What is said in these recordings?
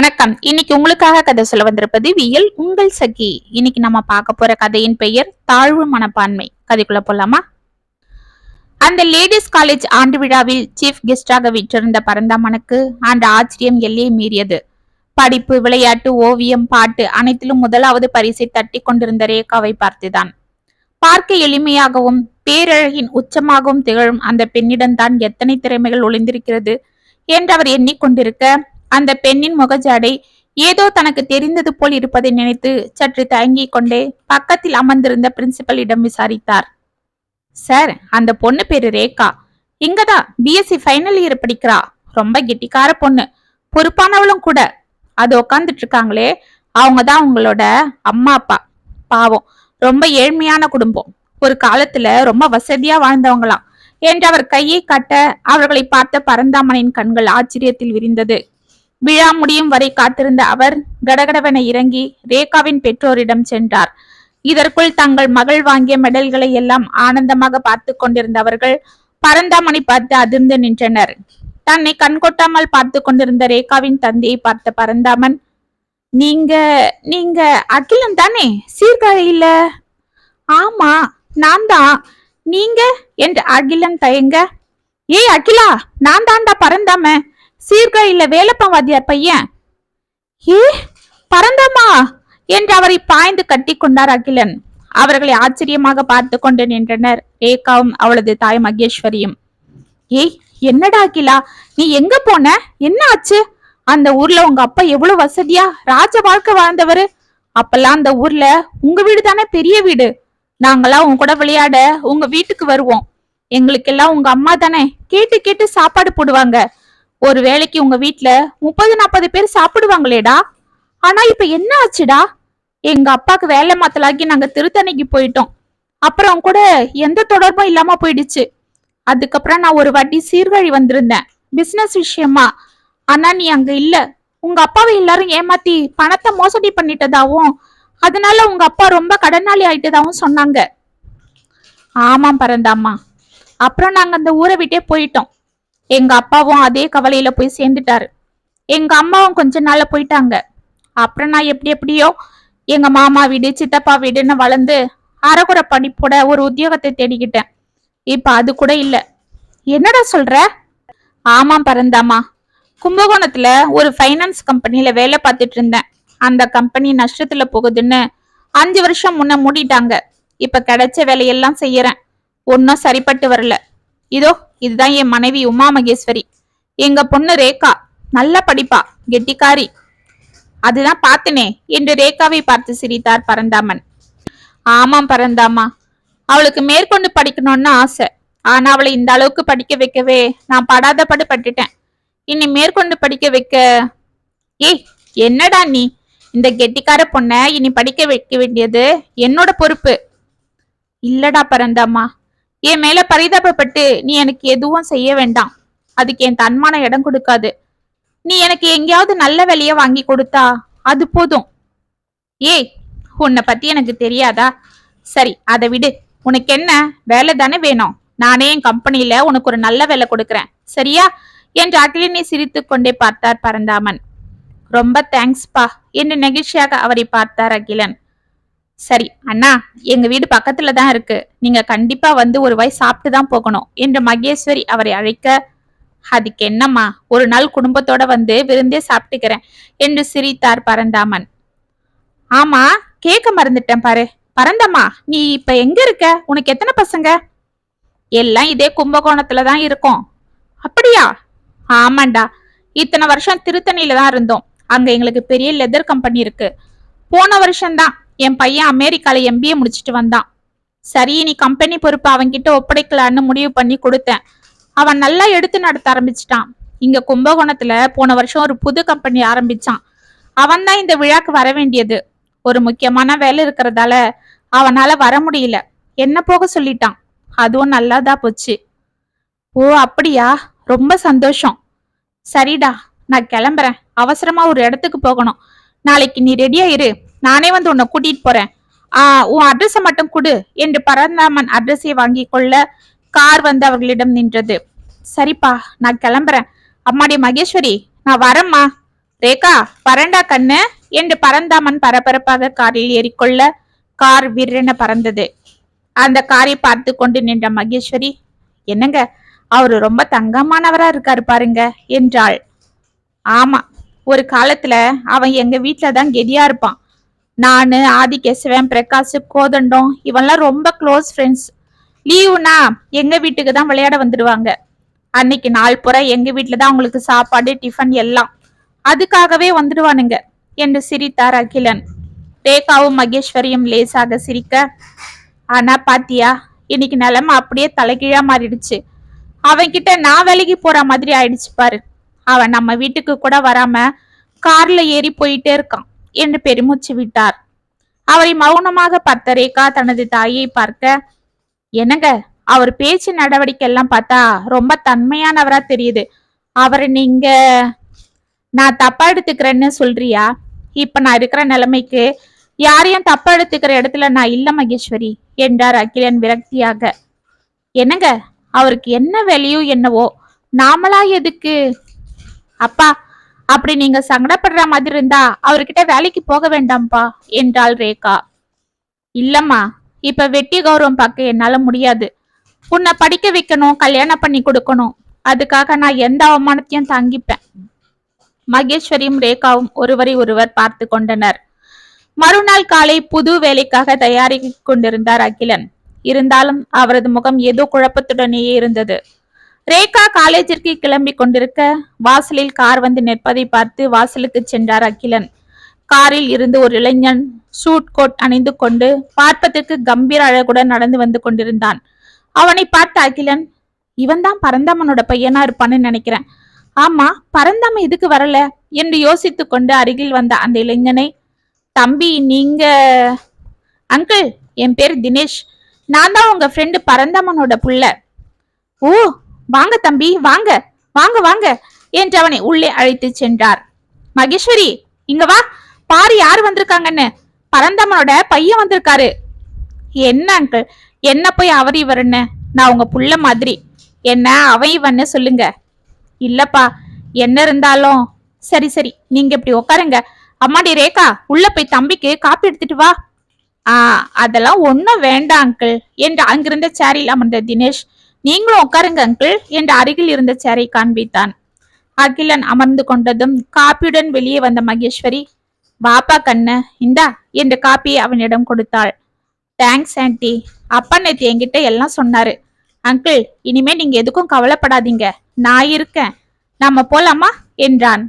வணக்கம். இன்னைக்கு உங்களுக்காக கதை சொல்ல வந்திருப்பது வியல் உங்கள் சகி. இன்னைக்கு நம்ம பார்க்க போற கதையின் பெயர் தாழ்வு மனப்பான்மை. கதைக்குள்ள போலாமா? அந்த லேடிஸ் காலேஜ் ஆண்டு விழாவில் சீஃப் கெஸ்டாக விற்றிருந்த பரந்தாமனுக்கு அந்த ஆச்சரியம் எல்லையை மீறியது. படிப்பு விளையாட்டு ஓவியம் பாட்டு அனைத்திலும் முதலாவது பரிசை தட்டி கொண்டிருந்த ரேகாவை பார்த்துதான். பார்க்க எளிமையாகவும் பேரழகின் உச்சமாகவும் திகழும் அந்த பெண்ணிடம்தான் எத்தனை திறமைகள் ஒளிந்திருக்கிறது என்று அவர் எண்ணிக்கொண்டிருக்க அந்த பெண்ணின் முகஜாடை ஏதோ தனக்கு தெரிந்தது போல் இருப்பதை நினைத்து சற்று தயங்கிக் கொண்டே பக்கத்தில் அமர்ந்திருந்த பிரின்சிபலிடம் விசாரித்தார். சார் அந்த பொண்ணு பேரு ரேகா. இங்கதான் பிஎஸ்சி ஃபைனல் இயர் படிக்கிறா. ரொம்ப கெட்டிக்கார பொண்ணு. பொறுப்பானவளும் கூட. அது உக்காந்துட்டு இருக்காங்களே அவங்க தான் உங்களோட அம்மா அப்பா. பாவம் ரொம்ப ஏழ்மையான குடும்பம். ஒரு காலத்துல ரொம்ப வசதியா வாழ்ந்தவங்களாம் என்று அவர் கையை காட்ட அவர்களை பார்த்த பரந்தாமனின் கண்கள் ஆச்சரியத்தில் விரிந்தது. விழா முடியும் வரை காத்திருந்த அவர் கடகடவென இறங்கி ரேகாவின் பெற்றோரிடம் சென்றார். இதற்குள் தங்கள் மகள் வாங்கிய மெடல்களை எல்லாம் ஆனந்தமாக பார்த்து கொண்டிருந்தவர்கள் பரந்தாமனை பார்த்து அதிர்ந்து நின்றனர். தன்னை கண்கொட்டாமல் பார்த்து கொண்டிருந்த ரேகாவின் தந்தையை பார்த்த பரந்தாமன் நீங்க நீங்க அகிலன் தானே? சீர்காழியில? ஆமா நான் தான். நீங்க? என்று அகிலன் தயங்க? ஏய் அகிலா நான் தான்டா பரந்தாம சீர்காழியில வேலப்பவாதியார் பையன். ஏ பரந்தம்மா என்று அவரை பாய்ந்து கட்டி கொண்டார் அகிலன். அவர்களை ஆச்சரியமாக பார்த்து கொண்டு நின்றனர் ரேகாவும் அவளது தாய் மகேஸ்வரியும். ஏய் என்னடா அகிலா நீ எங்க போன? என்ன ஆச்சு? அந்த ஊர்ல உங்க அப்பா எவ்வளவு வசதியா? ராஜ வாழ்க்கை வாழ்ந்தவரு. அப்பெல்லாம் அந்த ஊர்ல உங்க வீடு தானே பெரிய வீடு. நாங்களாம் உங்க கூட விளையாட உங்க வீட்டுக்கு வருவோம். எங்களுக்கெல்லாம் உங்க அம்மா தானே. கேட்டு கேட்டு சாப்பாடு போடுவாங்க. ஒரு வேளைக்கு உங்க வீட்ல முப்பது நாற்பது பேர் சாப்பிடுவாங்களேடா. ஆனா இப்ப என்ன ஆச்சுடா? எங்க அப்பாக்கு வேலை மாத்தலாக்கி நாங்க திருத்தணிக்கு போயிட்டோம். அப்புறம் கூட எந்த தொடர்பும் இல்லாம போயிடுச்சு. அதுக்கப்புறம் நான் ஒரு வாட்டி சீர்வழி வந்திருந்தேன். பிசினஸ் விஷயமா. ஆனா நீ அங்க இல்ல. உங்க அப்பாவை எல்லாரும் ஏமாத்தி பணத்தை மோசடி பண்ணிட்டதாவும் அதனால உங்க அப்பா ரொம்ப கடனாளி ஆயிட்டதாவும் சொன்னாங்க. ஆமாம் பரந்தாம்மா. அப்புறம் நாங்க அந்த ஊரை விட்டே போயிட்டோம். எங்க அப்பாவும் அதே கவலையில போய் சேர்ந்துட்டாரு. எங்க அம்மாவும் கொஞ்ச நாள்ல போயிட்டாங்க. அப்புறம் நான் எப்படி எப்படியோ எங்க மாமா வீடு சித்தப்பா வீடுன்னு வளர்ந்து அறகுறை படிப்போட ஒரு உத்தியோகத்தை தேடிக்கிட்டேன். இப்ப அது கூட இல்ல. என்னடா சொல்ற? ஆமாம் பரந்தாமா. கும்பகோணத்துல ஒரு ஃபைனான்ஸ் கம்பெனியில வேலை பார்த்துட்டு இருந்தேன். அந்த கம்பெனி நஷ்டத்துல போகுதுன்னு அஞ்சு வருஷம் முன்ன மூடிட்டாங்க. இப்ப கிடைச்ச வேலையெல்லாம் செய்யறேன். ஒன்னும் சரிப்பட்டு வரல. இதோ இதுதான் என் மனைவி உமா மகேஸ்வரி. எங்க பொண்ணு ரேகா நல்ல படிப்பா கெட்டிக்காரி. அதுதான் பார்த்தனே என்று ரேகாவை பார்த்து சிரித்தார் பரந்தாமன். ஆமாம் பரந்தாமா அவளுக்கு மேற்கொண்டு படிக்கணும்னு ஆசை. ஆனா அவளை இந்த அளவுக்கு படிக்க வைக்கவே நான் படாத படு பட்டுட்டேன். இனி மேற்கொண்டு படிக்க வைக்க ஏய் என்னடா நீ? இந்த கெட்டிக்கார பொண்ண இனி படிக்க வைக்க வேண்டியது என்னோட பொறுப்பு. இல்லடா பரந்தாமா என் மேல பரிதாபப்பட்டு நீ எனக்கு எதுவும் செய்ய வேண்டாம். அதுக்கு என் தன்மான இடம் கொடுக்காது. நீ எனக்கு எங்கேயாவது நல்ல வேலைய வாங்கி கொடுத்தா அது போதும். ஏய் உன்னை பத்தி எனக்கு தெரியாதா? சரி அதை விடு. உனக்கு என்ன? வேலை தானே வேணும். நானே என் கம்பெனில உனக்கு ஒரு நல்ல வேலை கொடுக்குறேன். சரியா? என்று அகிலினை சிரித்து கொண்டே பார்த்தார் பரந்தாமன். ரொம்ப தேங்க்ஸ்பா என்று நெகிழ்ச்சியாக அவரை பார்த்தார் அகிலன். சரி அண்ணா எங்க வீடு பக்கத்துல தான் இருக்கு. நீங்க கண்டிப்பா வந்து ஒரு வாய் சாப்பிட்டு தான் போகணும் என்று மகேஸ்வரி அவரை அழைக்க அதுக்கு என்னம்மா? ஒரு நாள் குடும்பத்தோட வந்து விருந்தே சாப்பிட்டுக்கிறேன் என்று சிரித்தார் பரந்தாமன். ஆமா கேட்க மறந்துட்டேன் பாரு. பரந்தம்மா நீ இப்ப எங்க இருக்க? உனக்கு எத்தனை பசங்க? எல்லாம் இதே கும்பகோணத்துல தான் இருக்கோம். அப்படியா? ஆமாண்டா இத்தனை வருஷம் திருத்தணியில தான் இருந்தோம். அங்க எங்களுக்கு பெரிய லெதர் கம்பெனி இருக்கு. போன வருஷம்தான் என் பையன் அமெரிக்கால எம்பிஏ முடிச்சிட்டு வந்தான். சரி நீ கம்பெனி பொறுப்பு அவன்கிட்ட ஒப்படைக்கலான்னு முடிவு பண்ணி கொடுத்தேன். அவன் நல்லா எடுத்து நடத்த ஆரம்பிச்சிட்டான். இங்க கும்பகோணத்துல போன வருஷம் ஒரு புது கம்பெனி ஆரம்பிச்சான். அவன் தான் இந்த விழாக்கு வர வேண்டியது. ஒரு முக்கியமான வேலை இருக்கிறதால அவனால வர முடியல. என்ன போக சொல்லிட்டான். அதுவும் நல்லாதா போச்சு. ஓ அப்படியா? ரொம்ப சந்தோஷம். சரிடா நான் கிளம்புறேன். அவசரமா ஒரு இடத்துக்கு போகணும். நாளைக்கு நீ ரெடியா இரு. நானே வந்து உன்னை கூட்டிட்டு போறேன். ஆ உன் அட்ரஸை மட்டும் கொடு என்று பரந்தாமன் அட்ரஸை வாங்கி கொள்ள கார் வந்து அவர்களிடம் நின்றது. சரிப்பா நான் கிளம்புறேன். அம்மாடி மகேஸ்வரி நான் வரேம்மா. ரேகா பரண்டா கண்ணு என்று பரந்தாமன் பரபரப்பாக காரில் ஏறிக்கொள்ள கார் விற்றென பறந்தது. அந்த காரை பார்த்து கொண்டு நின்ற மகேஸ்வரி என்னங்க அவரு ரொம்ப தங்கமானவரா இருக்காரு பாருங்க என்றாள். ஆமா ஒரு காலத்துல அவன் எங்க வீட்ல தான் கெதியா இருப்பான். நான் ஆதிகேசவன் பிரகாஷ் கோதண்டம் இவெல்லாம் ரொம்ப க்ளோஸ் ஃப்ரெண்ட்ஸ் லீவுனா எங்க வீட்டுக்கு தான் விளையாட வந்துடுவாங்க அன்னைக்கு நாள் புற எங்க வீட்டில் தான் அவங்களுக்கு சாப்பாடு டிஃபன் எல்லாம். அதுக்காகவே வந்துடுவானுங்க என்று சிரித்தார் அகிலன். ரேகாவும் மகேஸ்வரியும் லேசாக சிரிக்க ஆனா பாத்தியா இன்னைக்கு நிலைமை அப்படியே தலைகீழா மாறிடுச்சு. அவன்கிட்ட நான் வேலைக்கு போற மாதிரி ஆயிடுச்சு பாரு. அவன் நம்ம வீட்டுக்கு கூட வராம கார்ல ஏறி போயிட்டே இருக்கான். என்று பெருமூச்சு விட்டார். அவரை மௌனமாக பார்த்த ரேகா தனது தாயை பார்க்க என்னங்க அவர் பேச்சு நடவடிக்கை எல்லாம் பார்த்தா ரொம்ப தன்மையானவரா தெரியுது. அவரை நீங்க நான் தப்பா எடுத்துக்கிறேன்னு சொல்றியா? இப்ப நான் இருக்கிற நிலைமைக்கு யாரையும் தப்பா எடுத்துக்கிற இடத்துல நான் இல்ல மகேஸ்வரி என்றார் அகிலன் விரக்தியாக. என்னங்க அவருக்கு என்ன வேலையோ என்னவோ நாமளா எதுக்கு? அப்பா அப்படி நீங்க சங்கடப்படுற மாதிரி இருந்தா அவர்கிட்ட வேலைக்கு போக வேண்டாம்ப்பா என்றாள் ரேகா. இல்லம்மா இப்ப வெட்டி கௌரவம் பார்க்க என்னால முடியாது. உன்னை படிக்க வைக்கணும் கல்யாணம் பண்ணி கொடுக்கணும். அதுக்காக நான் எந்த அவமானத்தையும் தாங்கிப்பேன். மகேஸ்வரியும் ரேகாவும் ஒருவரை ஒருவர் பார்த்து கொண்டனர். மறுநாள் காலை புது வேலைக்காக தயாரித்துக் கொண்டிருந்தார் அகிலன். இருந்தாலும் அவரது முகம் ஏதோ குழப்பத்துடனேயே இருந்தது. ரேகா காலேஜிற்கு கிளம்பி கொண்டிருக்க வாசலில் கார் வந்து நிற்பதை பார்த்து வாசலுக்கு சென்றார் அகிலன். காரில் இருந்து ஒரு இளைஞன் சூட் கோட் அணிந்து கொண்டு பார்ப்பதற்கு கம்பீர அழகுடன் நடந்து வந்து கொண்டிருந்தான். அவனை பார்த்த அகிலன் இவன் தான் பரந்தாமனோட பையனா இருப்பான்னு நினைக்கிறேன். ஆமா பரந்தாம எதுக்கு வரல? என்று யோசித்து கொண்டு அருகில் வந்த அந்த இளைஞனை தம்பி நீங்க அங்கிள் என் பேர் தினேஷ். நான் தான் உங்க ஃப்ரெண்டு பரந்தாமனோட புள்ள. ஓ வாங்க தம்பி வாங்க. வாங்க வாங்க. என்று அவனை உள்ளே அழைத்து சென்றார். மகேஸ்வரி இங்க வா. பாரு யார் வந்திருக்காங்கன்னு. பரந்தமனோட பையன் வந்திருக்காரு. என்ன அங்கிள் என்ன போய் அவர் இவருன்னு? நான் உங்க புள்ள மாதிரி. என்ன அவன் இவன்னு சொல்லுங்க. இல்லப்பா என்ன இருந்தாலும். சரி சரி நீங்க இப்படி உட்காருங்க அம்மாடி ரேகா உள்ள போய் தம்பிக்கு காப்பி எடுத்துட்டு வா. ஆ அதெல்லாம் ஒன்றும் வேண்டாம் அங்கிள் என்று அங்கிருந்த சேரில் அமர்ந்த தினேஷ் நீங்களும் உட்காருங்க அங்கிள் என்று அருகில் இருந்த சேரை காண்பித்தான். அகிலன் அமர்ந்து கொண்டதும் காப்பியுடன் வெளியே வந்த மகேஸ்வரி பாப்பா கண்ண இந்தா என்று காப்பியை அவனிடம் கொடுத்தாள். தேங்க்ஸ் ஆன்டி அப்பா நேத்து என்கிட்ட எல்லாம் சொன்னாரு. அங்கிள் இனிமே நீங்க எதுக்கும் கவலைப்படாதீங்க. நான் இருக்கேன். நம்ம போலாமா? என்றான்.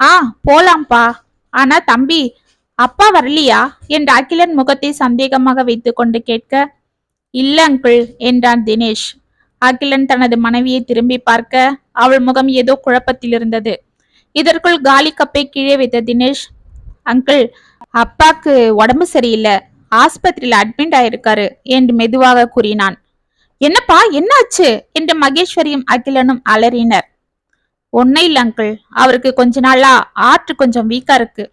ஆ போலாம்ப்பா. ஆனா தம்பி அப்பா வரலையா? என்று அகிலன் முகத்தை சந்தேகமாக வைத்து கொண்டு கேட்க இல்ல அங்கிள் என்றான் தினேஷ். அகிலன் தனது மனைவியை திரும்பி பார்க்க அவள் முகம் ஏதோ குழப்பத்தில் இருந்தது இதற்குள் காலி கப்பை கீழே வைத்த தினேஷ் அங்கிள் அப்பாக்கு உடம்பு சரியில்லை. ஆஸ்பத்திரியில அட்மிட் ஆயிருக்காரு என்று மெதுவாக கூறினான். என்னப்பா என்னாச்சு? என்று மகேஸ்வரியும் அகிலனும் அலறினர். ஒன்னும் இல்ல அங்கிள். அவருக்கு கொஞ்ச நாளா ஆற்று கொஞ்சம் வீக்கா இருக்கு.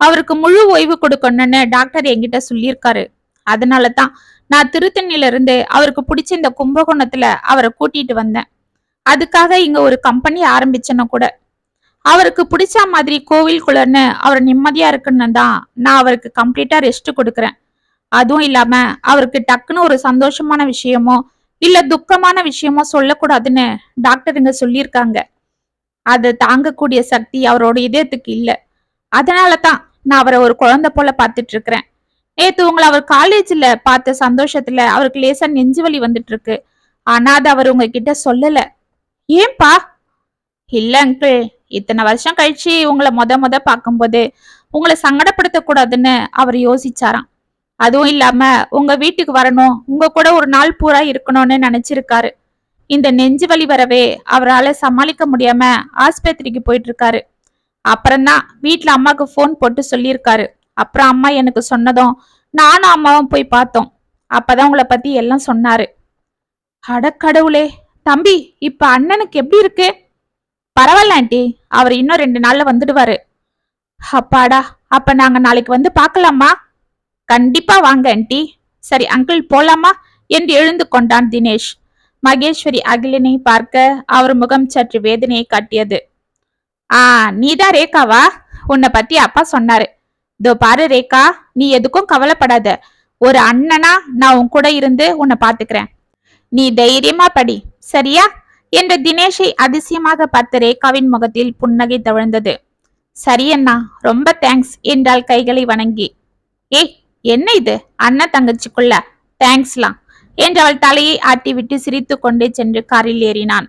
அவருக்கு முழு ஓய்வு கொடுக்கணும்னு டாக்டர் என்கிட்ட சொல்லியிருக்காரு. அதனால தான் நான் திருத்தணியில இருந்து அவருக்கு பிடிச்ச இந்த கும்பகோணத்துல அவரை கூட்டிட்டு வந்தேன். அதுக்காக இங்க ஒரு கம்பெனி ஆரம்பிச்சேன்னு கூட. அவருக்கு பிடிச்ச மாதிரி கோவில் குளர்னு அவர் நிம்மதியா இருக்குன்னு தான் நான் அவருக்கு கம்ப்ளீட்டா ரெஸ்ட் கொடுக்கறேன். அதுவும் இல்லாம அவருக்கு டக்குன்னு ஒரு சந்தோஷமான விஷயமோ இல்ல துக்கமான விஷயமோ சொல்லக்கூடாதுன்னு டாக்டருங்க சொல்லியிருக்காங்க. அதை தாங்கக்கூடிய சக்தி அவரோட இதயத்துக்கு இல்லை. அதனால தான் நான் அவரை ஒரு குழந்தை போல பார்த்துட்டு இருக்கிறேன். நேத்து உங்களை அவர் காலேஜ்ல பார்த்த சந்தோஷத்துல அவருக்கு லேசா நெஞ்சு வலி வந்துட்டு இருக்கு ஆனா அது அவர் உங்ககிட்ட சொல்லல. ஏன்பா? இல்ல அங்கிள் இத்தனை வருஷம் கழிச்சு உங்களை மொத முத பார்க்கும்போது உங்களை சங்கடப்படுத்த கூடாதுன்னு அவர் யோசிச்சாராம். அதுவும் இல்லாம உங்க வீட்டுக்கு வரணும் உங்க கூட ஒரு நாள் பூரா இருக்கணும்னு நினைச்சிருக்காரு. இந்த நெஞ்சு வலி வரவே அவரால் சமாளிக்க முடியாம ஆஸ்பத்திரிக்கு போயிட்டு இருக்காரு. அப்புறம்தான் வீட்டுல அம்மாக்கு ஃபோன் போட்டு சொல்லியிருக்காரு. அப்புறம் அம்மா எனக்கு சொன்னதும் நானும் அம்மாவும் போய் பார்த்தோம். அப்பதான் உங்களை பத்தி எல்லாம் சொன்னாரு. அடக்கடவுளே தம்பி இப்ப அண்ணனுக்கு எப்படி இருக்கு? பரவாயில்ல ஆண்டி அவர் இன்னும் ரெண்டு நாள்ல வந்துடுவாரு. அப்பாடா அப்ப நாங்க நாளைக்கு வந்து பார்க்கலாமா? கண்டிப்பா வாங்க ஆண்டி. சரி அங்கிள் போலாமா? என்று எழுந்து கொண்டான் தினேஷ். மகேஸ்வரி அகிலனை பார்க்க அவர் முகம் சற்று வேதனையை காட்டியது. ஆ நீதான் ரேகாவா? உன்னை பத்தி அப்பா சொன்னாரு. இதோ பாரு ரேகா நீ எதுக்கும் கவலைப்படாத. ஒரு அண்ணனா நான் உன் கூட இருந்து உன்னை பாத்துக்கிறேன். நீ தைரியமா படி சரியா? என்று தினேஷை அதிசயமாக பார்த்த ரேகாவின் முகத்தில் புன்னகை தவழ்ந்தது. சரி அண்ணா ரொம்ப தேங்க்ஸ் என்றாள் கைகளை வணங்கி. ஏய் என்ன இது? அண்ணன் தங்கச்சிக்குள்ள தேங்க்ஸ்லாம் என்று அவள் தலையை ஆட்டிவிட்டு சிரித்து கொண்டே சென்று காரில் ஏறினான்.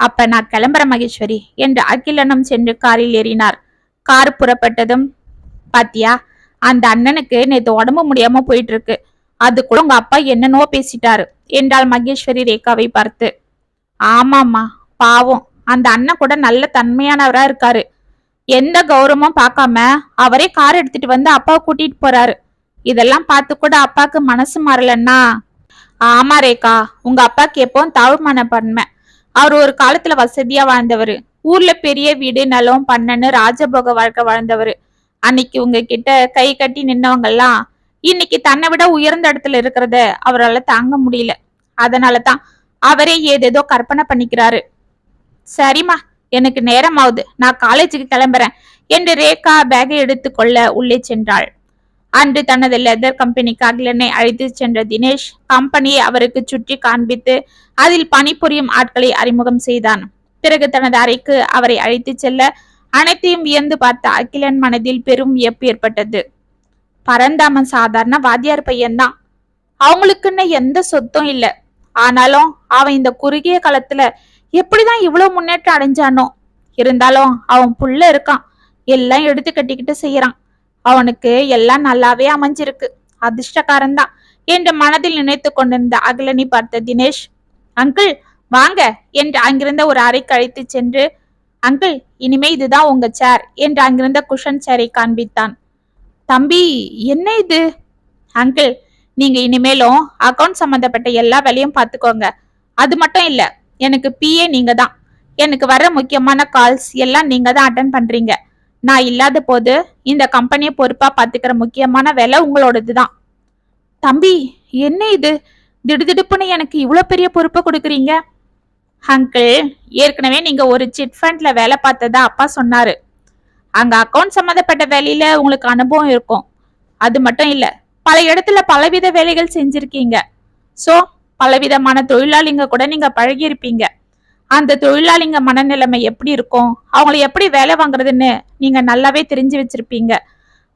அப்ப நான் கிளம்புற மகேஸ்வரி என்று அகிலனும் சென்று காரில் ஏறினார். கார் புறப்பட்டதும் பாத்தியா? அந்த அண்ணனுக்கு நேத்து உடம்பு முடியாம போயிட்டு இருக்கு அது கூட உங்க அப்பா என்னனோ பேசிட்டாரு. என்றாள் மகேஸ்வரி ரேகாவை பார்த்து. ஆமாம்மா பாவம். அந்த அண்ணன் கூட நல்ல தன்மையானவரா இருக்காரு. எந்த கௌரவமும் பார்க்காம அவரே கார் எடுத்துட்டு வந்து அப்பாவை கூட்டிட்டு போறாரு. இதெல்லாம் பார்த்து கூட அப்பாக்கு மனசு மாறலன்னா? ஆமா ரேகா உங்க அப்பாக்கு எப்பவும் தாழ்மான மனப்பான்மை அவர் ஒரு காலத்துல வசதியா வாழ்ந்தவர். ஊர்ல பெரிய வீடு நிலம் பண்ணன்னு ராஜபோக வாழ்க்கை வாழ்ந்தவர். அன்னைக்கு உங்ககிட்ட கை கட்டி நின்னவங்க எல்லாம் இன்னைக்கு தன்னை விட உயர்ந்த இடத்துல இருக்கிறத அவரால் தாங்க முடியல. அதனால தான் அவரே ஏதேதோ கற்பனை பண்ணிக்கிறாரு. சரிம்மா எனக்கு நேரம் ஆகுது நான் காலேஜுக்கு கிளம்புறேன் என்று ரேகா பேக்கை எடுத்துக்கொள்ள உள்ளே சென்றாள். அன்று தனது லெதர் கம்பெனிக்கு அகிலனை அழைத்து சென்ற தினேஷ் கம்பெனியை அவருக்கு சுற்றி காண்பித்து அதில் பணிபுரியும் ஆட்களை அறிமுகம் செய்தான். பிறகு தனது அறைக்கு அவரை அழைத்து செல்ல அனைத்தையும் வியந்து பார்த்த அகிலன் மனதில் பெரும் வியப்பு ஏற்பட்டது. பரந்தாமன் சாதாரண வாத்தியார் பையன்தான். அவங்களுக்குன்னு எந்த சொத்தும் இல்லை. ஆனாலும் அவன் இந்த குறுகிய காலத்துல எப்படிதான் இவ்வளவு முன்னேற்றம் அடைஞ்சானோ? இருந்தாலும் அவன் புள்ள இருக்கான். எல்லாம் எடுத்து கட்டிக்கிட்டு செய்யறான். அவனுக்கு எல்லாம் நல்லாவே அமைஞ்சிருக்கு. அதிர்ஷ்டக்காரன் தான் என்று மனதில் நினைத்து கொண்டிருந்த அகிலனை பார்த்த தினேஷ் அங்கிள் வாங்க என்று அங்கிருந்த ஒரு அறை கழித்து சென்று அங்கிள் இனிமே இதுதான் உங்க சேர் என்று அங்கிருந்த குஷன் சேரை காண்பித்தான். தம்பி என்ன இது? அங்கிள் நீங்க இனிமேலும் அக்கௌண்ட் சம்பந்தப்பட்ட எல்லா வேலையும் பார்த்துக்கோங்க. அது மட்டும் இல்ல எனக்கு பிஏ நீங்க தான் எனக்கு வர முக்கியமான கால்ஸ் எல்லாம் நீங்க தான் அட்டன் பண்றீங்க. நான் இல்லாத போது இந்த கம்பெனியை பொறுப்பா பாத்துக்கிற முக்கியமான வேலை உங்களோடது தான் தம்பி என்ன இது? திடுதிடுப்புன்னு எனக்கு இவ்வளோ பெரிய பொறுப்பை கொடுக்குறீங்க. அங்கிள் ஏற்கனவே நீங்க ஒரு சிட் ஃபண்ட்ல வேலை பார்த்ததா அப்பா சொன்னாரு. அங்க அக்கௌண்ட் சம்மந்தப்பட்ட வேலையில உங்களுக்கு அனுபவம் இருக்கும். அது மட்டும் இல்ல பல இடத்துல பலவித வேலைகள் செஞ்சிருக்கீங்க. சோ பலவிதமான தொழிலாளிங்க கூட நீங்க பழகியிருப்பீங்க. அந்த தொழிலாளிங்க மனநிலைமை எப்படி இருக்கும்? அவங்கள எப்படி வேலை வாங்குறதுன்னு நீங்க நல்லாவே தெரிஞ்சு வச்சிருப்பீங்க.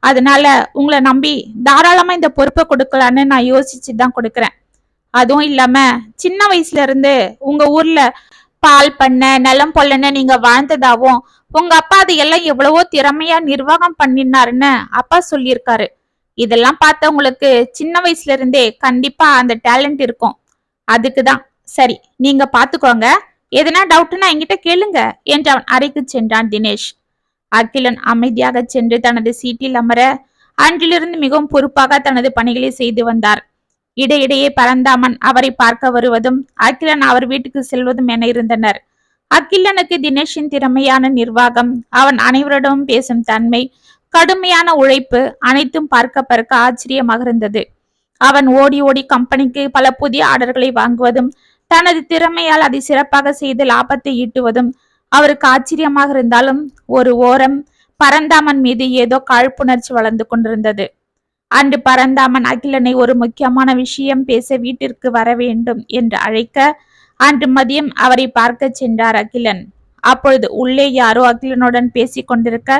அதனால உங்களை நம்பி தாராளமா இந்த பொறுப்பை கொடுக்கலான்னு நான் யோசிச்சு தான் கொடுக்குறேன். அதுவும் இல்லாம சின்ன வயசுல இருந்து உங்க ஊர்ல பால் பண்ண நிலம் பொல்லன்னு நீங்க வாழ்ந்ததாவும் உங்க அப்பா அது எல்லாம் எவ்வளவோ திறமையா நிர்வாகம் பண்ணினாருன்னு அப்பா சொல்லியிருக்காரு. இதெல்லாம் பார்த்தவங்களுக்கு சின்ன வயசுல இருந்தே கண்டிப்பா அந்த டேலண்ட் இருக்கும். அதுக்குதான். சரி நீங்க பாத்துக்கோங்க. எதனா டவுட்னா என்கிட்ட கேளுங்க. என்று அவன் அறைக்கு சென்றான் தினேஷ். அகிலன் அமைதியாக சென்று தனது சீட்டில் அமர அன்றிலிருந்து மிகவும் பொறுப்பாக தனது பணிகளை செய்து வந்தார். இடையிடையே பரந்தாமன் அவரை பார்க்க வருவதும் அகிலன் அவர் வீட்டுக்கு செல்வதும் என இருந்தனர். அகிலனுக்கு தினேஷின் திறமையான நிர்வாகம் அவன் அனைவரிடமும் பேசும் தன்மை கடுமையான உழைப்பு அனைத்தும் பார்க்க பார்க்க ஆச்சரியமாக இருந்தது அவன் ஓடி ஓடி கம்பெனிக்கு பல புதிய ஆர்டர்களை வாங்குவதும் தனது திறமையால் அதை சிறப்பாக செய்து லாபத்தை ஈட்டுவதும் அவருக்கு ஆச்சரியமாக இருந்தாலும் ஒரு ஓரம் பரந்தாமன் மீது ஏதோ காழ்ப்புணர்ச்சி வளர்ந்து கொண்டிருந்தது. அன்று பரந்தாமன் அகிலனை ஒரு முக்கியமான விஷயம் பேச வீட்டிற்கு வர வேண்டும் என்று அழைக்க அன்று மதியம் அவரை பார்க்க சென்றார் அகிலன். அப்பொழுது உள்ளே யாரோ அகிலனுடன் பேசிக் கொண்டிருக்க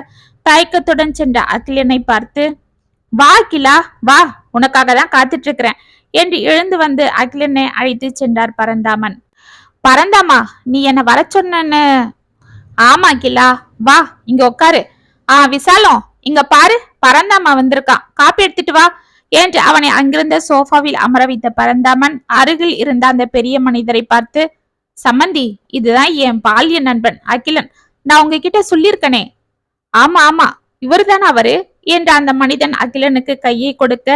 தயக்கத்துடன் சென்ற அகிலனை பார்த்து வா அகிலா வா உனக்காக தான் காத்துட்டு இருக்கிறேன் என்று எழுந்து வந்து அகிலனை அழைத்து சென்றார் பரந்தாமன். பரந்தாமா நீ என்ன வர சொன்னு ஆமா அகிலா வா இங்க உட்காரு ஆ விசாலம் இங்க பாரு பரந்தாமா வந்திருக்கான் காப்பி எடுத்துட்டு வா என்று அவனை அங்கிருந்த சோஃபாவில் அமர வைத்த பரந்தாமன் அருகில் இருந்த அந்த பெரிய மனிதரை பார்த்து சம்மந்தி இதுதான் என் பால்ய நண்பன் அகிலன். நான் உங்ககிட்ட சொல்லியிருக்கனே. ஆமா ஆமா இவர்தான் அவரு? என்று அந்த மனிதன் அகிலனுக்கு கையை கொடுக்க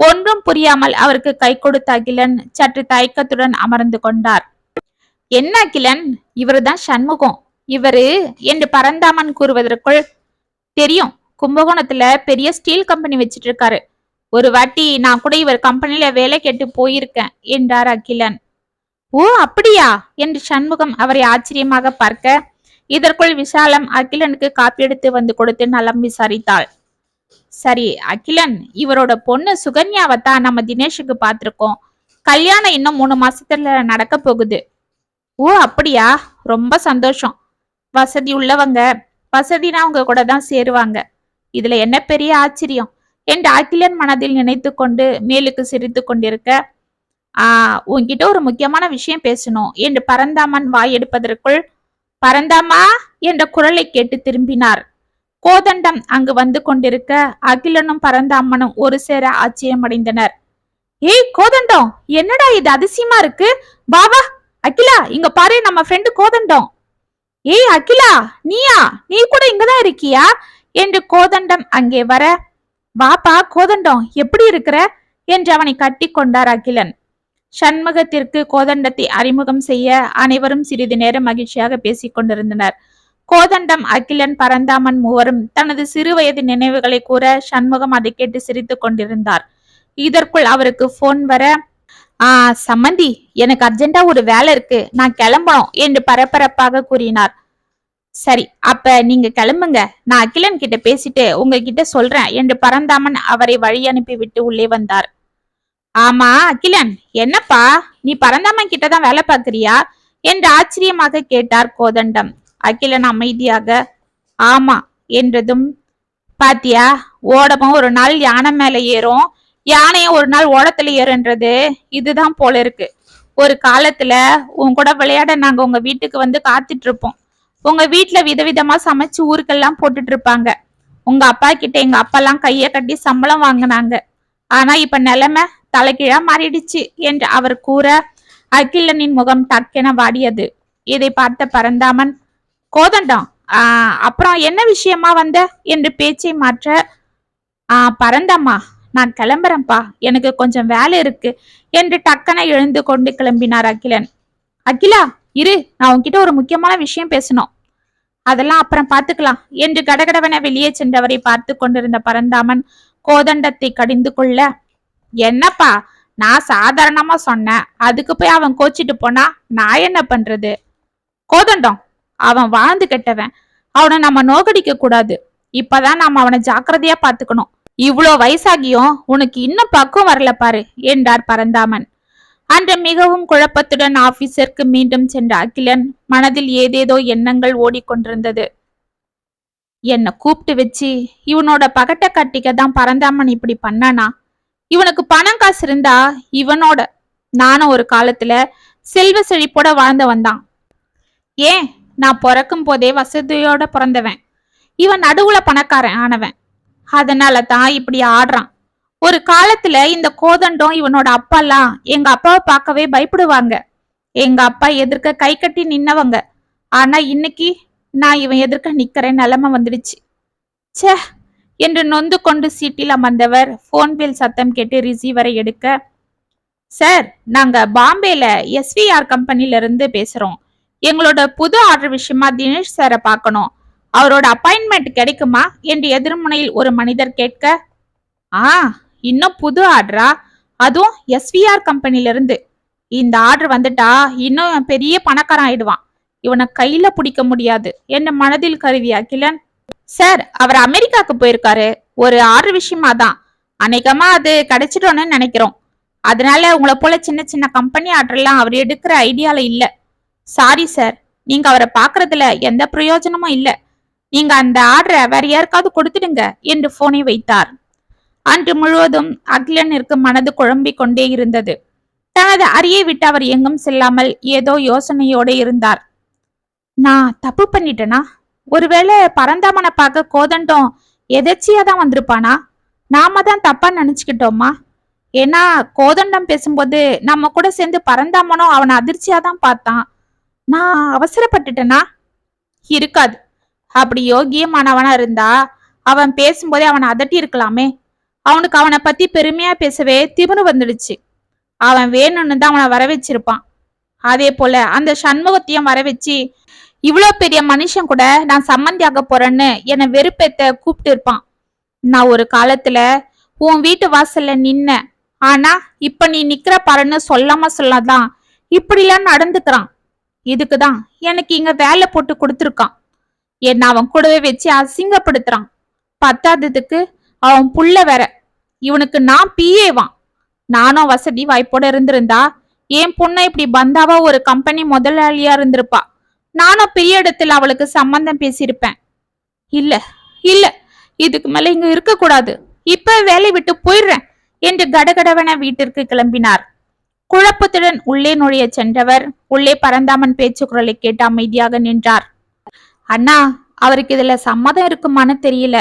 ஒன்றும் புரியாமல் அவருக்கு கை கொடுத்த அகிலன் சற்று தயக்கத்துடன் அமர்ந்து கொண்டார். என்ன அகிலன்? இவருதான் சண்முகம். இவரு? என்று பரந்தாமன் கூறுவதற்குள் தெரியும் கும்பகோணத்துல பெரிய ஸ்டீல் கம்பெனி வச்சிட்டு இருக்காரு ஒரு வாட்டி நான் கூட இவர் கம்பெனில வேலை கேட்டு போயிருக்கேன் என்றார் அகிலன். ஓ அப்படியா? என்று சண்முகம் அவரை ஆச்சரியமாக பார்க்க இதற்குள் விஷாலம் அகிலனுக்கு காப்பி எடுத்து வந்து கொடுத்து நலம் விசாரித்தாள். சரி அகிலன் இவரோட பொண்ணு சுகன்யாவை தான் நம்ம தினேஷுக்கு பார்த்துருக்கோம். கல்யாணம் இன்னும் மூணு மாசத்துல நடக்க போகுது. ஓ அப்படியா? ரொம்ப சந்தோஷம். வசதி உள்ளவங்க வசதினா அவங்க கூட தான் சேருவாங்க. இதுல என்ன பெரிய ஆச்சரியம்? என்று அகிலன் மனதில் நினைத்து கொண்டு மேலுக்கு சிரித்து கொண்டிருக்க ஆ உன்கிட்ட ஒரு முக்கியமான விஷயம் பேசணும் என்று பரந்தாமன் வாய் எடுப்பதற்குள் பரந்தாமா என்ற குரலை கேட்டு திரும்பினார். கோதண்டம் அங்கு வந்து கொண்டிருக்க அகிலனும் பரந்தாமனும் ஒரு சேர ஆச்சரியமடைந்தனர். ஏய் கோதண்டம் என்னடா இது அதிசயமா இருக்கு? பாவா அகிலா இங்க பாரு நம்ம ஃப்ரெண்டு கோதண்டம். ஏய் அகிலா நீயா? நீ கூட இங்கதான் இருக்கியா? என்று கோதண்டம் அங்கே வர வாப்பா கோதண்டம் எப்படி இருக்கிற? என்று அவனை கட்டி கொண்டார் அகிலன். சண்முகத்திற்கு கோதண்டத்தை அறிமுகம் செய்ய அனைவரும் சிறிது நேரம் மகிழ்ச்சியாக பேசிக் கொண்டிருந்தனர். கோதண்டம் அகிலன் பரந்தாமன் மூவரும் தனது சிறுவயது நினைவுகளை கூற சண்முகம் அதை கேட்டு சிரித்துக் கொண்டிருந்தார். இதற்குள் அவருக்கு போன் வர ஆ சம்மந்தி எனக்கு அர்ஜென்ட்டா ஒரு வேலை இருக்கு. நான் கிளம்பணும் என்று பரபரப்பாக கூறினார். சரி அப்ப நீங்க கிளம்புங்க. நான் அகிலன் கிட்ட பேசிட்டு உங்ககிட்ட சொல்றேன் என்று பரந்தாமன் அவரை வழி அனுப்பி விட்டு உள்ளே வந்தார். ஆமா அகிலன் என்னப்பா? நீ பரந்தாமன் கிட்ட தான் வேலை பார்க்கறியா? என்று ஆச்சரியமாக கேட்டார் கோதண்டம். அகிலன் அமைதியாக ஆமா என்றதும் பாத்தியா ஓடமும் ஒரு நாள் யானை மேல ஏறும். யானையும் ஒரு நாள் ஓடத்துல ஏறுன்றது. இதுதான் போல இருக்கு. ஒரு காலத்துல உன் கூட விளையாட நாங்க உங்க வீட்டுக்கு வந்து காத்துட்டு இருப்போம். உங்க வீட்டுல விதவிதமா சமைச்சு ஊருக்கெல்லாம் போட்டுட்டு இருப்பாங்க உங்க அப்பா கிட்ட எங்க அப்பெல்லாம் கைய கட்டி சம்பளம் வாங்கினாங்க. ஆனா இப்ப நிலைமை தலைகீழா மாறிடுச்சு என்று அவர் கூற அகிலனின் முகம் டக்கென வாடியது. இதை பார்த்த பரந்தாமன் கோதண்டம் ஆஹ் அப்புறம் என்ன விஷயமா வந்த? என்று பேச்சை மாற்ற ஆஹ் பரந்தாம்மா நான் கிளம்புறேன்ப்பா. எனக்கு கொஞ்சம் வேலை இருக்கு என்று டக்கன எழுந்து கொண்டு கிளம்பினார் அகிலன். அகிலா இரு நான் உன்கிட்ட ஒரு முக்கியமான விஷயம் பேசணும். அதெல்லாம் அப்புறம் பார்த்துக்கலாம். என்று கடகடவென வெளியே சென்றவரை பார்த்து கொண்டிருந்த பரந்தாமன் கோதண்டத்தை கடிந்து கொள்ள என்னப்பா நான் சாதாரணமா சொன்னேன். அதுக்கு போய் அவன் கோச்சிட்டு போனா நான் என்ன பண்றது? கோதண்டம் அவன் வாழ்ந்து கெட்டவன். அவனை நம்ம நோகடிக்க கூடாது. இப்பதான் நாம அவனை ஜாக்கிரதையா பாத்துக்கணும் இவ்வளோ வயசாகியும் உனக்கு இன்னும் பக்கம் வரல பாரு என்றார் பரந்தாமன். அன்று மிகவும் குழப்பத்துடன் ஆபீஸிற்கு மீண்டும் சென்ற அகிலன் மனதில் ஏதேதோ எண்ணங்கள் ஓடிக்கொண்டிருந்தது. என்னை கூப்பிட்டு வச்சு? இவனோட பகட்ட கட்டிக்க தான் பரந்தாமன் இப்படி பண்ணானா? இவனுக்கு பணம் காசு இருந்தா இவனோட நானும் ஒரு காலத்துல செல்வ செழிப்போட வாழ்ந்து வந்தான். ஏன்? நான் பிறக்கும் போதே வசதியோட பிறந்தவன். இவன் நடுவுல பணக்காரன் ஆனவன். அதனால தான் இப்படி ஆடுறான். ஒரு காலத்துல இந்த கோதண்டம் இவனோட அப்பாலாம் எங்க அப்பாவை பார்க்கவே பயப்படுவாங்க. எங்க அப்பா எதிர்க்க கை கட்டி நின்னவங்க. ஆனா இன்னைக்கு நான் இவன் எதிர்க்க நிக்கிற நிலைமை வந்துடுச்சு. சே என்று நொந்து கொண்டு சீட்டில் அமர்ந்தவர் போன் பில் சத்தம் கேட்டு ரிசீவரை எடுக்க சார் நாங்க பாம்பேல எஸ்விஆர் கம்பெனில இருந்து பேசுறோம். எங்களோட புது ஆர்டர் விஷயமா தினேஷ் சாரை பார்க்கணும். அவரோட அப்பாயின்மெண்ட் கிடைக்குமா? என்று எதிர்முனையில் ஒரு மனிதர் கேட்க ஆ இன்னும் புது ஆர்டரா? அதுவும் எஸ்விஆர் கம்பெனில இருந்து இந்த ஆர்டர் வந்துட்டா இன்னும் பெரிய பணக்காரன் ஆயிடுவான். இவனை கையில பிடிக்க முடியாது. என்ன மனதில் கருதியா கிளன் சார் அவர் அமெரிக்காவுக்கு போயிருக்காரு. ஒரு ஆர்டர் விஷயமா தான். அநேகமா அது கிடைச்சிட்டோன்னு நினைக்கிறோம். அதனால உங்களை போல சின்ன சின்ன கம்பெனி ஆர்டர்லாம் அவர் எடுக்கிற ஐடியால இல்ல. சாரி சார் நீங்க அவரை பாக்குறதுல எந்த பிரயோஜனமும் இல்ல. நீங்க அந்த ஆர்டரை வேற யாருக்காவது கொடுத்துடுங்க என்று போனை வைத்தார். அன்று முழுவதும் அகிலனிற்கு மனது குழம்பிக் கொண்டே இருந்தது. தனது அறியை விட்டு அவர் எங்கும் செல்லாமல் ஏதோ யோசனையோடு இருந்தார். நான் தப்பு பண்ணிட்டேனா? ஒருவேளை பரந்தாமனை பார்க்க கோதண்டம் எதர்ச்சியா தான் வந்திருப்பானா? நாம தான் தப்பா நினைச்சுக்கிட்டோமா? ஏன்னா கோதண்டம் பேசும்போது நம்ம கூட சேர்ந்து பரந்தாமனும் அவனை அதிர்ச்சியா தான் பார்த்தான். நான் அவசரப்பட்டுட்டேனா? இருக்காது. அப்படி யோகியமானவனா இருந்தா அவன் பேசும்போதே அவனை அதட்டி இருக்கலாமே அவனுக்கு அவனை பத்தி பெருமையா பேசவே திமிரு வந்துடுச்சு. அவன் வேணும்னு தான் அவனை வர வச்சிருப்பான் அதே போல அந்த சண்முகத்தையும் வர வச்சு இவ்வளோ பெரிய மனுஷன் கூட நான் சம்மந்தியாக போறேன்னு என்னை வெறுப்பேத்த கூப்பிட்டு இருப்பான் நான் ஒரு காலத்துல உன் வீட்டு வாசல்ல நின்ன ஆனா இப்ப நீ நிக்கிற பாருன்னு சொல்லாம சொல்லாதான் இப்படிலாம் நடந்துக்கிறான். இதுக்குதான் எனக்கு இங்க வேலை போட்டு கொடுத்துருக்கான். என்ன அவன் கூடவே வச்சு அசிங்கப்படுத்துறான். பத்தாததுக்கு அவன் புள்ள வேற. இவனுக்கு நான் பிஏவான் நானும் வசதி வாய்ப்போட இருந்திருந்தா என் பொண்ணை இப்படி பந்தாவா ஒரு கம்பெனி முதலாளியா இருந்திருப்பா. நானும் பெரிய இடத்துல அவளுக்கு சம்பந்தம் பேசியிருப்பேன். இல்ல இல்ல இதுக்கு மேல இங்க இருக்க கூடாது இப்ப வேலை விட்டு போயிடுறேன் என்று கடகடவென வீட்டிற்கு கிளம்பினார். குழப்பத்துடன் உள்ளே நுழைய சென்றவர் உள்ளே பரந்தாமன் பேச்சு குரலை கேட்டு அமைதியாக நின்றார். அண்ணா அவருக்கு இதுல சம்மதம் இருக்குமான்னு தெரியல.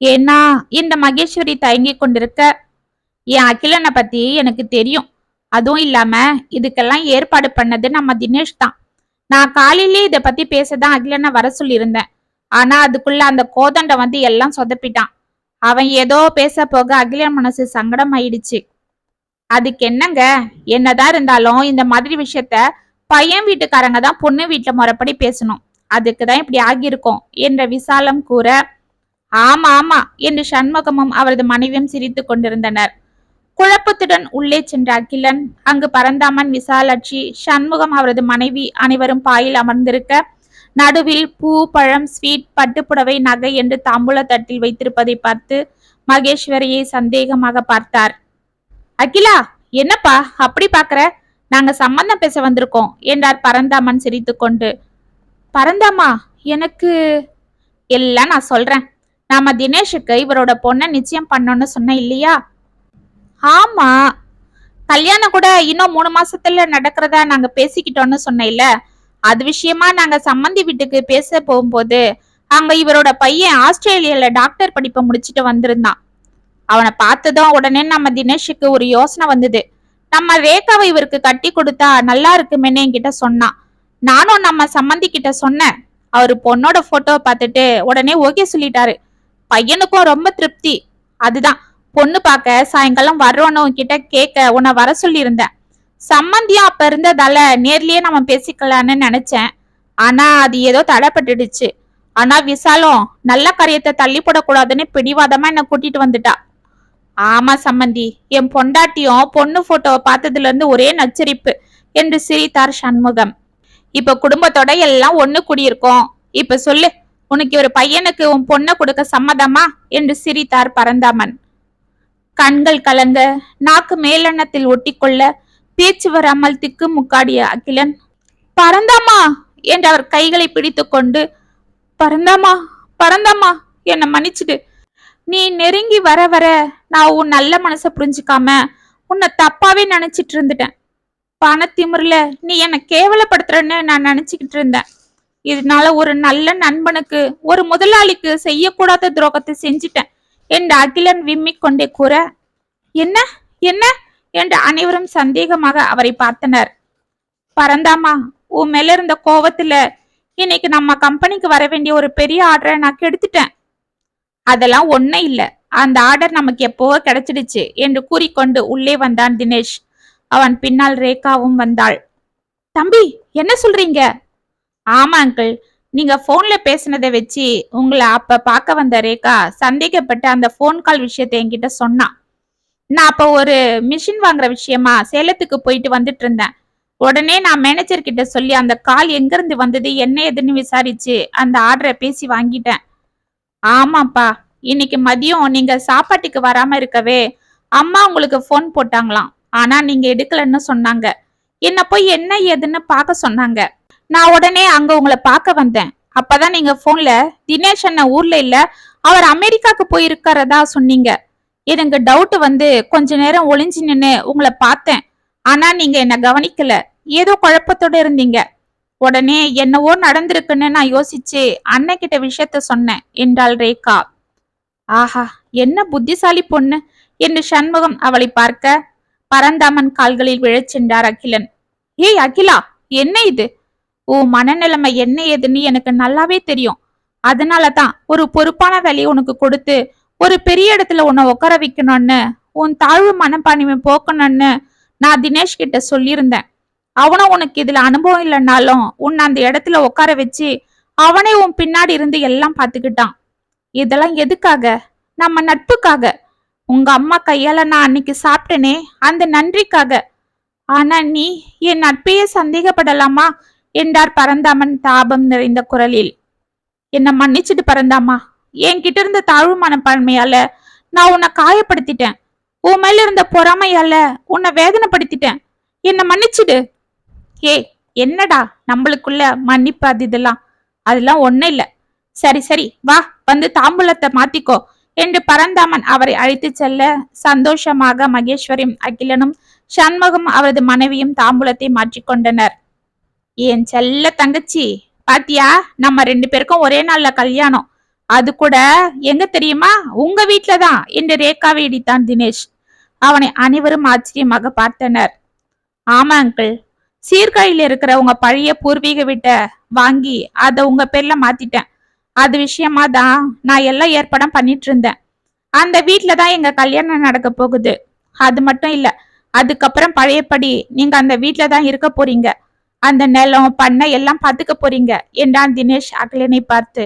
ஏன்னா இந்த மகேஸ்வரி தயங்கி கொண்டிருக்க என் அகிலனை பத்தி எனக்கு தெரியும். அதுவும் இல்லாம இதுக்கெல்லாம் ஏற்பாடு பண்ணது நம்ம தினேஷ் தான். நான் காலையிலே இதை பத்தி பேசதான் அகிலனை வர சொல்லியிருந்தேன். ஆனா அதுக்குள்ள அந்த கோதண்ட வந்து எல்லாம் சொதப்பிட்டான். அவன் ஏதோ பேச போக அகிலன் மனசு சங்கடம் ஆயிடுச்சு அதுக்கு என்னங்க? என்னதான் இருந்தாலும் இந்த மாதிரி விஷயத்த பையன் வீட்டுக்காரங்க தான் பொண்ணு வீட்டுல முறைப்படி பேசணும். அதுக்கு தான் இப்படி ஆகியிருக்கும் என்ற விசாலம் கூற ஆமா ஆமா என்று சண்முகமும் அவரது மனைவியும் சிரித்து கொண்டிருந்தனர். குழப்பத்துடன் உள்ளே சென்ற அகிலன் அங்கு பரந்தாமன் விசாலாட்சி சண்முகம் அவரது மனைவி அனைவரும் பாயில் அமர்ந்திருக்க நடுவில் பூ பழம் ஸ்வீட் பட்டுப்புடவை நகை என்று தாம்பூல தட்டில் வைத்திருப்பதை பார்த்து மகேஸ்வரியை சந்தேகமாக பார்த்தார். அகிலா என்னப்பா அப்படி பாக்குற நாங்க சம்பந்தம் பேச வந்திருக்கோம் என்றார் பரந்தாமன் சிரித்துக்கொண்டு பரந்தாமா எனக்கு எல்லாம் நான் சொல்றேன். நாம தினேஷுக்கு இவரோட பொண்ணை நிச்சயம் பண்ணோம்னு சொன்ன இல்லையா? ஆமா. கல்யாணம் கூட இன்னும் மூணு மாசத்துல நடக்கிறதா நாங்க பேசிக்கிட்டோம்னு சொன்னேன்ல. அது விஷயமா நாங்க சம்மந்தி வீட்டுக்கு பேச போகும்போது அங்க இவரோட பையன் ஆஸ்திரேலியால டாக்டர் படிப்பை முடிச்சிட்டு வந்திருந்தான். அவனை பார்த்ததும் உடனே நம்ம தினேஷுக்கு ஒரு யோசனை வந்தது. நம்ம ரேகாவை இவருக்கு கட்டி கொடுத்தா நல்லா இருக்குமேன்னு என்கிட்ட சொன்னான். நானும் நம்ம சம்மந்தி கிட்ட சொன்னேன். அவர் பொண்ணோட போட்டோ பார்த்துட்டு உடனே ஓகே சொல்லிட்டாரு. பையனுக்கும் ரொம்ப திருப்தி. அதுதான். பொண்ணு பார்க்க சாயங்காலம் வர்றோன்னு உன்கிட்ட கேட்க உன்னை வர சொல்லியிருந்தேன். சம்மந்தியா அப்ப இருந்ததால நேர்லயே நம்ம பேசிக்கலான்னு நினைச்சேன். ஆனா அது ஏதோ தடைப்பட்டுடுச்சு. ஆனா விசாலம் நல்ல காரியத்தை தள்ளி போடக்கூடாதுன்னு பிடிவாதமா என்ன கூட்டிட்டு வந்துட்டா. ஆமா சம்மந்தி என் பொண்டாட்டியும் பொண்ணு போட்டோவை பார்த்ததுல இருந்து ஒரே நச்சரிப்பு. என்று சிரித்தார் சண்முகம். இப்ப குடும்பத்தோட எல்லாம் ஒண்ணு குடியிருக்கோம். இப்ப சொல்லு உனக்கு ஒரு பையனுக்கு உன் பொண்ணை கொடுக்க சம்மதமா? என்று சிரித்தார் பரந்தாமன். கண்கள் கலங்க நாக்கு மேலெண்ணத்தில் ஒட்டிக்கொள்ள பேச்சு வராமல் திக்கு முக்காடிய அகிலன் பரந்தாமா! என்று அவர் கைகளை பிடித்துக்கொண்டு பரந்தாமா பரந்தாமா! என்னை மன்னிச்சுடு. நீ நெருங்கி வர வர நான் உன் நல்ல மனசை புரிஞ்சுக்காம உன்னை தப்பாவே நினைச்சிட்டு இருந்துட்டேன். பணத்திமுறில நீ என்னை கேவலப்படுத்துறன்னு நான் நினைச்சுக்கிட்டு இருந்தேன். இதனால ஒரு நல்ல நண்பனுக்கு ஒரு முதலாளிக்கு செய்யக்கூடாத துரோகத்தை செஞ்சிட்டேன். என்று அகிலன் விம்மிக் கொண்டே கூற என்ன? என்ன? என்று அனைவரும் சந்தேகமாக அவரை பார்த்தனர். பரந்தாமா உன் மேல இருந்த கோவத்துல இன்னைக்கு நம்ம கம்பெனிக்கு வர வேண்டிய ஒரு பெரிய ஆர்டரை நான் கெடுத்துட்டேன். அதெல்லாம் ஒண்ணே இல்ல. அந்த ஆர்டர் நமக்கு எப்போவோ கிடைச்சிடுச்சு என்று கூறிக்கொண்டு உள்ளே வந்தான் தினேஷ். அவன் பின்னால் ரேகாவும் வந்தாள். தம்பி என்ன சொல்றீங்க? ஆமா அங்கிள் நீங்க போன்ல பேசினதை வச்சு உங்களை அப்ப பார்க்க வந்த ரேகா சந்தேகப்பட்டு அந்த ஃபோன் கால் விஷயத்தை என்கிட்ட சொன்னான் நான் அப்ப ஒரு மிஷின் வாங்குற விஷயமா சேலத்துக்கு போயிட்டு வந்துட்டு இருந்தேன். உடனே நான் மேனேஜர் கிட்ட சொல்லி அந்த கால் எங்கிருந்து வந்தது என்ன ஏதுன்னு விசாரிச்சு அந்த ஆர்டரை பேசி வாங்கிட்டேன். ஆமாப்பா இன்னைக்கு மதியம் நீங்க சாப்பாட்டுக்கு வராம இருக்கவே அம்மா உங்களுக்கு ஃபோன் போட்டாங்களாம். ஆனா நீங்க எடுக்கலன்னு சொன்னாங்க. என்ன போய் என்ன ஏதுன்னு பார்க்க சொன்னாங்க. நான் உடனே அங்க உங்களை பார்க்க வந்தேன். அப்பதான் நீங்க போன்ல தினேஷ் அண்ணன் ஊர்ல இல்ல அவர் அமெரிக்காக்கு போயிருக்கிறதா சொன்னீங்க. எனக்கு டவுட் வந்து கொஞ்ச நேரம் ஒளிஞ்சு நின்னு உங்களை பார்த்தேன். ஆனா நீங்க என்ன கவனிக்கல. ஏதோ குழப்பத்தோட இருந்தீங்க. உடனே என்னவோ நடந்திருக்குன்னு நான் யோசிச்சு அண்ணன் கிட்ட விஷயத்த சொன்னேன் என்றாள் ரேகா. ஆஹா என்ன புத்திசாலி பொண்ணு என்று சண்முகம் அவளை பார்க்க பரந்தாமன் கால்களில் விழச் சென்றார் அகிலன். ஏய் அகிலா என்ன இது? ஓ மனநிலைமை என்ன ஏதுன்னு எனக்கு நல்லாவே தெரியும். அதனால தான் ஒரு பொறுப்பான வேலையை உனக்கு கொடுத்து ஒரு பெரிய இடத்துல உன்னை உட்கார வைக்கணும்னு உன் தாழ்வு மனப்பான்மை போக்கணும்னு நான் தினேஷ் கிட்ட சொல்லியிருந்தேன். அவனும் உனக்கு இதுல அனுபவம் இல்லைன்னாலும் உன்னை அந்த இடத்துல உட்கார வச்சு அவனே உன் பின்னாடி இருந்து எல்லாம் பார்த்துக்கிட்டான். இதெல்லாம் எதுக்காக? நம்ம நட்புக்காக. உங்க அம்மா கையால நான் அன்னைக்கு சாப்பிட்டேனே அந்த நன்றிக்காக. ஆனா நீ என் நட்பையே சந்தேகப்படலாமா? என்றார் பரந்தாமன் தாபம் நிறைந்த குரலில். என்ன மன்னிச்சிட்டு பரந்தாமா. என்கிட்ட இருந்த தாழ்வு மனப்பான்மையால நான் உன்னை காயப்படுத்திட்டேன். உன் மேல இருந்த பொறாமையால உன்னை வேதனைப்படுத்திட்டேன். என்ன மன்னிச்சிடு. ஏ என்னடா நம்மளுக்குள்ள மன்னிப்பு அது இதெல்லாம்? அதெல்லாம் ஒண்ணும் இல்ல. சரி சரி வா வந்து தாம்பூலத்தை மாத்திக்கோ. என்று பரந்தாமன் அவரை அழைத்து செல்ல சந்தோஷமாக மகேஸ்வரியும் அகிலனும் சண்முகம் அவரது மனைவியும் தாம்பூலத்தை மாற்றிக்கொண்டனர் என் செல்ல தங்கச்சி? பாத்தியா நம்ம ரெண்டு பேருக்கும் ஒரே நாள்ல கல்யாணம். அது கூட எங்க தெரியுமா? உங்க வீட்ல தான் என்று ரேகாவை இடித்தான் தினேஷ். அவனை அனைவரும் ஆச்சரியமாக பார்த்தனர். ஆமா அங்கிள். சீர்காழியில இருக்கிற உங்க பழைய பூர்வீக வீட்டை வாங்கி அதை உங்க பேர்ல மாத்திட்டேன். அது விஷயமா தான் நான் எல்லாம் ஏற்பாடும் பண்ணிட்டு இருந்தேன் அந்த வீட்ல தான் எங்க கல்யாணம் நடக்க போகுது. அது மட்டும் இல்ல அதுக்கப்புறம் பழையபடி நீங்க அந்த வீட்ல தான் இருக்க போறீங்க. அந்த நிலம் பண்ணை எல்லாம் பாத்துக்க போறீங்க என்றான் தினேஷ் அகிலனை பார்த்து.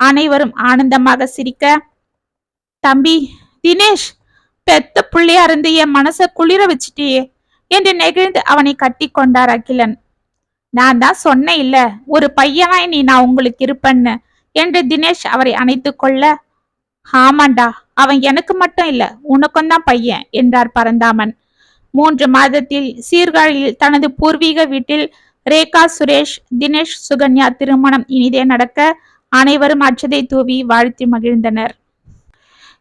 அனைவரும் ஆனந்தமாக சிரிக்க தம்பி தினேஷ் பெத்த புள்ளையா இருந்து என் மனசை குளிர வச்சிட்டியே என்று நெகிழ்ந்து அவனை கட்டி கொண்டார் அகிலன். நான் தான் சொன்னேன் இல்ல ஒரு பையனாய் நீ நான் உங்களுக்கு இருப்பேன்னு. என்று தினேஷ் அவரை அணைத்து கொள்ள ஆமாண்டா அவன் எனக்கு மட்டும் இல்ல உனக்கும் தான் பையன் என்றார் பரந்தாமன். மூன்று மாதத்தில் சீர்காழியில் தனது பூர்வீக வீட்டில் ரேகா சுரேஷ் தினேஷ் சுகன்யா திருமணம் இனிதே நடக்க அனைவரும் அச்சதை தூவி வாழ்த்தி மகிழ்ந்தனர்.